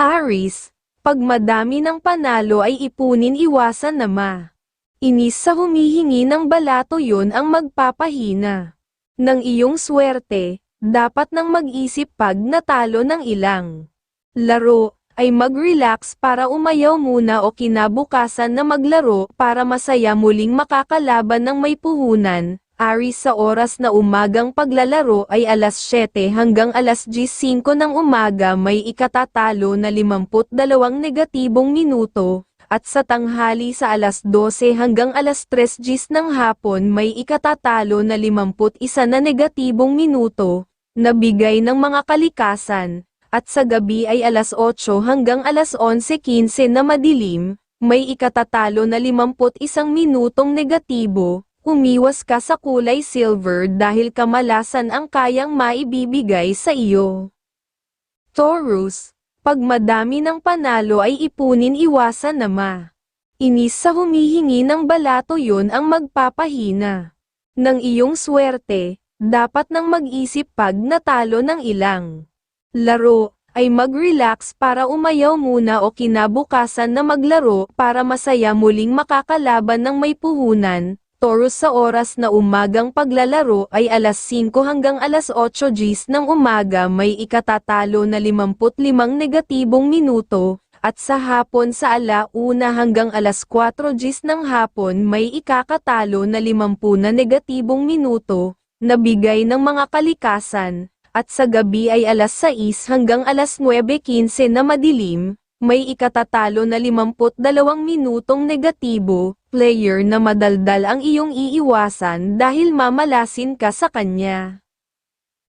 Aris, pag madami ng panalo ay ipunin iwasan na ma. Inis sa humihingi ng balato yun ang magpapahina. Ng iyong swerte, dapat nang mag-isip pag natalo ng ilang. Laro, ay mag-relax para umayaw muna o kinabukasan na maglaro para masaya muling makakalaban ng may puhunan. Aris sa oras na umagang paglalaro ay alas 7 hanggang alas 10.05 ng umaga may ikatatalo na 52 negatibong minuto, at sa tanghali sa alas 12 hanggang alas 3.10 ng hapon may ikatatalo na 51 na negatibong minuto, na bigay ng mga kalikasan, at sa gabi ay alas 8 hanggang alas 11.15 na madilim, may ikatatalo na 51 minutong negatibo, umiwas ka sa kulay silver dahil kamalasan ang kayang maibibigay sa iyo. Taurus, pag madami ng panalo ay ipunin iwasan na ma. Inis sa humihingi ng balato yun ang magpapahina. Ng iyong swerte, dapat nang mag-isip pag natalo ng ilang. Laro, ay mag-relax para umayaw muna o kinabukasan na maglaro para masaya muling makakalaban ng may puhunan. Taurus sa oras na umagang paglalaro ay alas 5 hanggang alas 8 Gs ng umaga may ikatatalo na 55 negatibong minuto, at sa hapon sa ala 1 hanggang alas 4 Gs ng hapon may ikakatalo na 50 na negatibong minuto, na bigay ng mga kalikasan, at sa gabi ay alas 6 hanggang alas 9.15 na madilim, may ikatatalo na 52 minutong negatibo, player na madaldal ang iyong iiwasan dahil mamalasin ka sa kanya.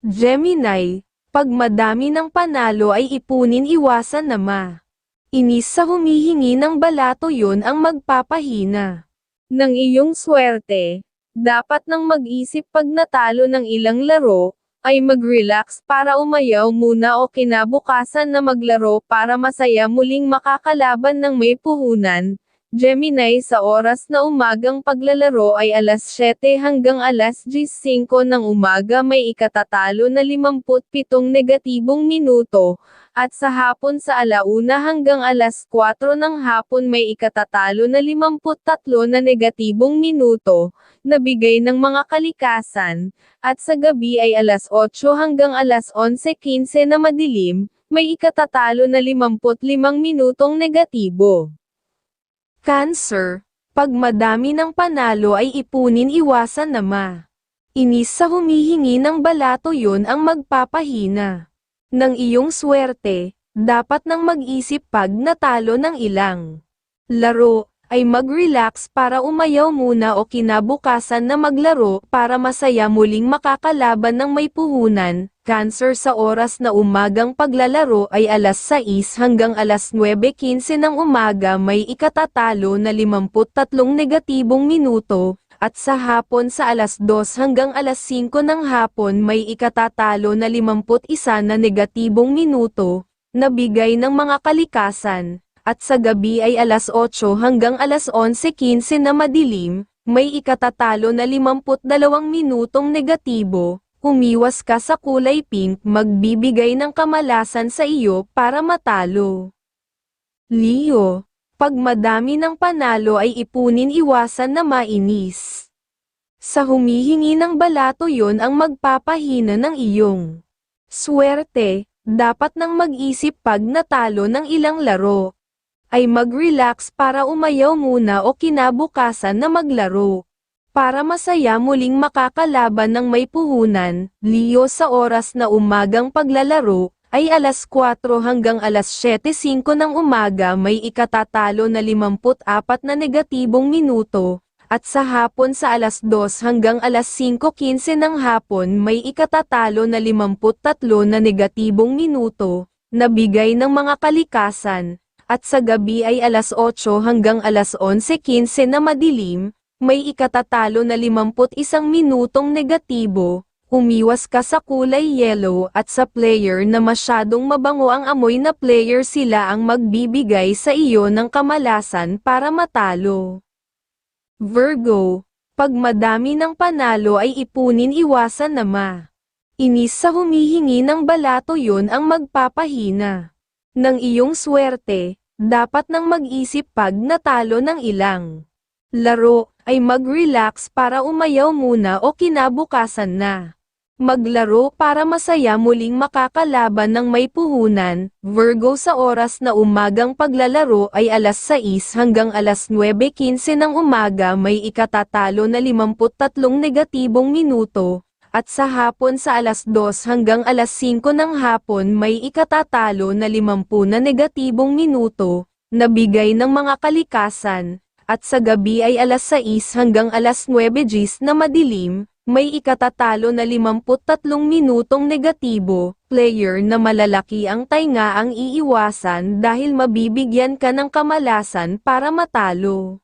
Gemini, pag madami ng panalo ay ipunin iwasan na ma. Inis sa humihingi ng balato yun ang magpapahina. Ng iyong swerte, dapat nang mag-isip pag natalo ng ilang laro, ay mag-relax para umayaw muna o kinabukasan na maglaro para masaya muling makakalaban ng may puhunan. Gemini sa oras na umagang paglalaro ay alas 7 hanggang alas 10.05 ng umaga may ikatatalo na 57 negatibong minuto, at sa hapon sa alauna hanggang alas 4 ng hapon may ikatatalo na 53 na negatibong minuto, na bigay ng mga kalikasan, at sa gabi ay alas 8 hanggang alas 11.15 na madilim, may ikatatalo na 55 minutong negatibo. Cancer, pag madami ng panalo ay ipunin iwasan na ma. Inis sa humihingi ng balato yun ang magpapahina. Ng iyong swerte, dapat nang mag-isip pag natalo ng ilang. Laro, ay mag-relax para umayaw muna o kinabukasan na maglaro para masaya muling makakalaban ng may puhunan. Cancer sa oras na umagang paglalaro ay alas 6 hanggang alas 9.15 ng umaga may ikatatalo na 53 negatibong minuto, at sa hapon sa alas 2 hanggang alas 5 ng hapon may ikatatalo na 51 na negatibong minuto, na bigay ng mga kalikasan, at sa gabi ay alas 8 hanggang alas 11.15 na madilim, may ikatatalo na 52 minutong negatibo, umiwas ka sa kulay pink magbibigay ng kamalasan sa iyo para matalo. Leo, pag madami ng panalo ay ipunin iwasan na mainis. Sa humihingi ng balato yon ang magpapahina ng iyong swerte, dapat nang mag-isip pag natalo ng ilang laro ay mag-relax para umayaw muna o kinabukasan na maglaro. Para masaya muling makakalaban ng may puhunan, Leo sa oras na umagang paglalaro, ay alas 4 hanggang alas 7.05 ng umaga may ikatatalo na 54 na negatibong minuto, at sa hapon sa alas 2 hanggang alas 5.15 ng hapon may ikatatalo na 53 na negatibong minuto, na bigay ng mga kalikasan, at sa gabi ay alas 8 hanggang alas 11.15 na madilim, may ikatatalo na 51 minutong negatibo, umiwas ka sa kulay yellow at sa player na masyadong mabango ang amoy na player sila ang magbibigay sa iyo ng kamalasan para matalo. Virgo, pag madami ng panalo ay ipunin iwasan na ma. Inis sa humihingi ng balato yon ang magpapahina. Ng iyong swerte, dapat nang mag-isip pag natalo ng ilang laro, ay mag-relax para umayaw muna o kinabukasan na. Maglaro para masaya muling makakalaban ng may puhunan, Virgo sa oras na umagang paglalaro ay alas 6 hanggang alas 9.15 ng umaga may ikatatalo na 53 negatibong minuto, at sa hapon sa alas 2 hanggang alas 5 ng hapon may ikatatalo na 50 na negatibong minuto, na bigay ng mga kalikasan, at sa gabi ay alas 6 hanggang alas 9 gis na madilim, may ikatatalo na 53 minutong negatibo, player na malalaki ang tainga ang iiwasan dahil mabibigyan ka ng kamalasan para matalo.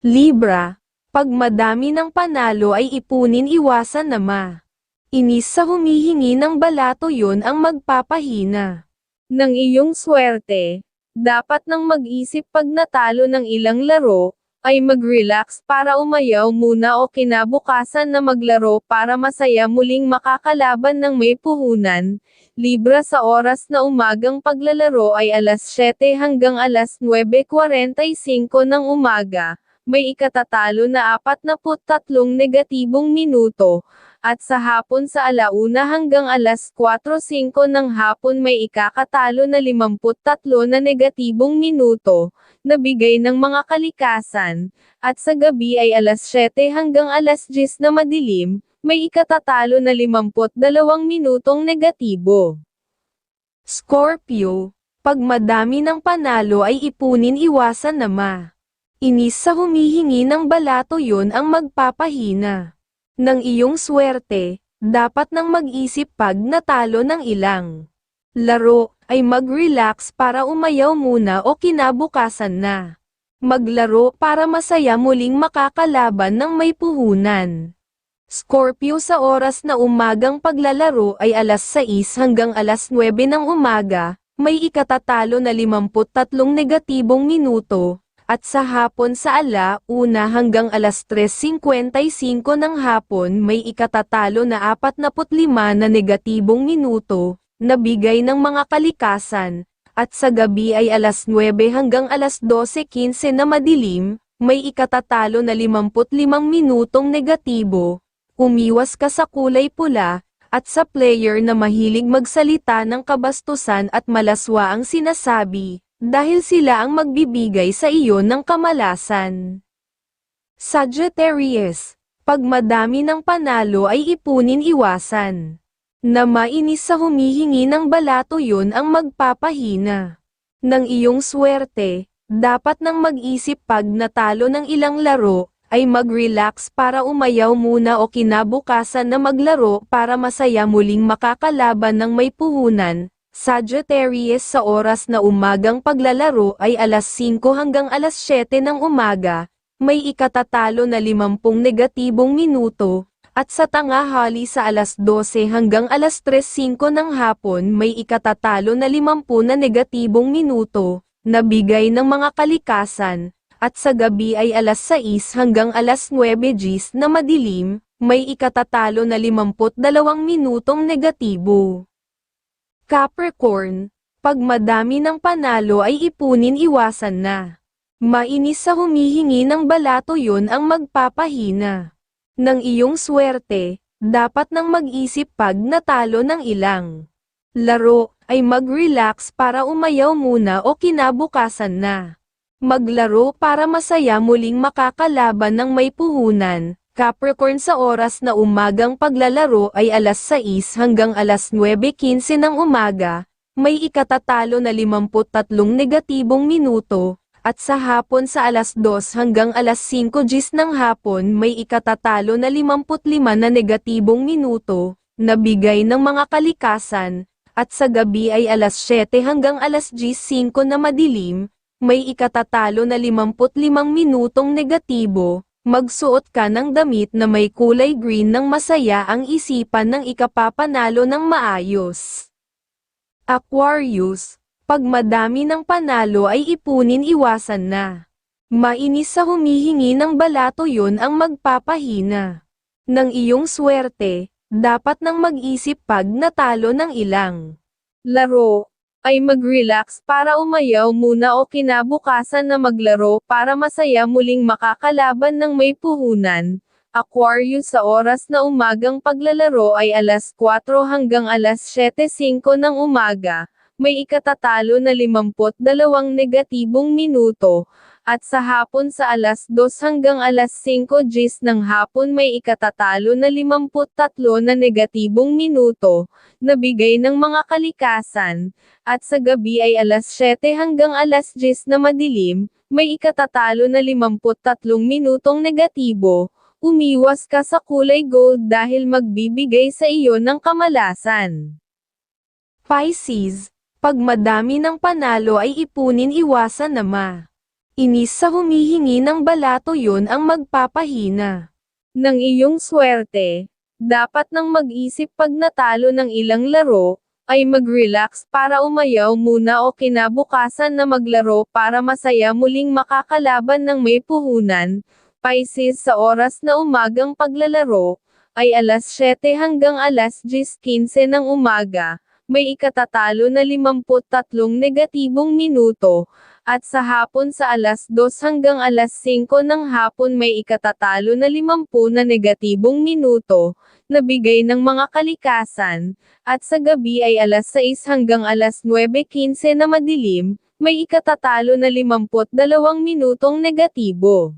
Libra, pag madami ng panalo ay ipunin iwasan na ma. Inis sa humihingi ng balato yon ang magpapahina. Ng iyong swerte, dapat nang mag-isip pag natalo ng ilang laro, ay mag-relax para umayaw muna o kinabukasan na maglaro para masaya muling makakalaban ng may puhunan. Libra sa oras na umagang paglalaro ay alas 7 hanggang alas 9.45 ng umaga, may ikatatalo na 43 negatibong minuto, at sa hapon sa alauna hanggang alas 4.05 ng hapon may ikakatalo na 53 na negatibong minuto, na bigay ng mga kalikasan, at sa gabi ay alas 7 hanggang alas 10 na madilim, may ikatatalo na 52 minutong negatibo. Scorpio, pag madami ng panalo ay ipunin iwasan na ma. Inis sa humihingi ng balato yon ang magpapahina. Ng iyong swerte, dapat nang mag-isip pag natalo ng ilang laro, ay mag-relax para umayaw muna o kinabukasan na. Maglaro para masaya muling makakalaban ng may puhunan. Scorpio sa oras na umagang paglalaro ay alas 6 hanggang alas 9 ng umaga, may ikatatalo na 53 negatibong minuto, at sa hapon sa ala, una hanggang alas 3.55 ng hapon may ikatatalo na 45 na negatibong minuto, na bigay ng mga kalikasan, at sa gabi ay alas 9 hanggang alas 12.15 na madilim, may ikatatalo na 55 minutong negatibo, umiwas ka sa kulay pula, at sa player na mahilig magsalita ng kabastusan at malaswa ang sinasabi, dahil sila ang magbibigay sa iyo ng kamalasan. Sagittarius, pag madami ng panalo ay ipunin iwasan. Na mainis sa humihingi ng balato yon ang magpapahina. Ng iyong swerte, dapat nang mag-isip pag natalo ng ilang laro, ay mag-relax para umayaw muna o kinabukasan na maglaro para masaya muling makakalaban ng may puhunan, Sagittarius sa oras na umagang paglalaro ay alas 5 hanggang alas 7 ng umaga, may ikatatalo na 50 negatibong minuto, at sa tangahali sa alas 12 hanggang alas 3.05 ng hapon may ikatatalo na 50 na negatibong minuto, na bigay ng mga kalikasan, at sa gabi ay alas 6 hanggang alas 9 gis na madilim, may ikatatalo na 52 minutong negatibo. Capricorn, pag madami ng panalo ay ipunin iwasan na. Mainis sa humihingi ng balato yon ang magpapahina. Ng iyong swerte, dapat nang mag-isip pag natalo ng ilang laro, ay mag-relax para umayaw muna o kinabukasan na. Maglaro para masaya muling makakalaban ng may puhunan, Capricorn sa oras na umagang paglalaro ay alas 6 hanggang alas 9.15 ng umaga, may ikatatalo na 53 negatibong minuto, at sa hapon sa alas 2 hanggang alas 5 gis ng hapon may ikatatalo na 55 na negatibong minuto, na bigay ng mga kalikasan, at sa gabi ay alas 7 hanggang alas 10.05 na madilim, may ikatatalo na 55 minutong negatibo, Magsuot ka ng damit na may kulay green nang masaya ang isipan ng ikapapanalo ng maayos. Aquarius, pag madami ng panalo ay ipunin iwasan na. Mainis sa humihingi ng balato yon ang magpapahina. Ng iyong swerte, dapat nang mag-isip pag natalo ng ilang laro, ay mag-relax para umayaw muna o kinabukasan na maglaro para masaya muling makakalaban ng may puhunan. Aquarius sa oras na umagang paglalaro ay alas 4 hanggang alas 7.05 ng umaga, may ikatatalo na 52 negatibong minuto, at sa hapon sa alas 2 hanggang alas 5 gis ng hapon may ikatatalo na 53 na negatibong minuto, na bigay ng mga kalikasan, at sa gabi ay alas 7 hanggang alas 10 na madilim, may ikatatalo na 53 minutong negatibo, umiwas ka sa kulay gold dahil magbibigay sa iyo ng kamalasan. Pisces, pag madami ng panalo ay ipunin iwasan na ma. Inis sa humihingi ng balato yun ang magpapahina. Ng iyong swerte, dapat nang mag-isip pag natalo ng ilang laro, ay mag-relax para umayaw muna o kinabukasan na maglaro para masaya muling makakalaban ng may puhunan. Pisces sa oras na umagang paglalaro, ay alas 7 hanggang alas 10.15 ng umaga, may ikatatalo na 53 negatibong minuto, at sa hapon sa alas 2 hanggang alas 5 ng hapon may ikatatalo na 50 na negatibong minuto, na bigay ng mga kalikasan, at sa gabi ay alas 6 hanggang alas 9.15 na madilim, may ikatatalo na 52 minutong negatibo.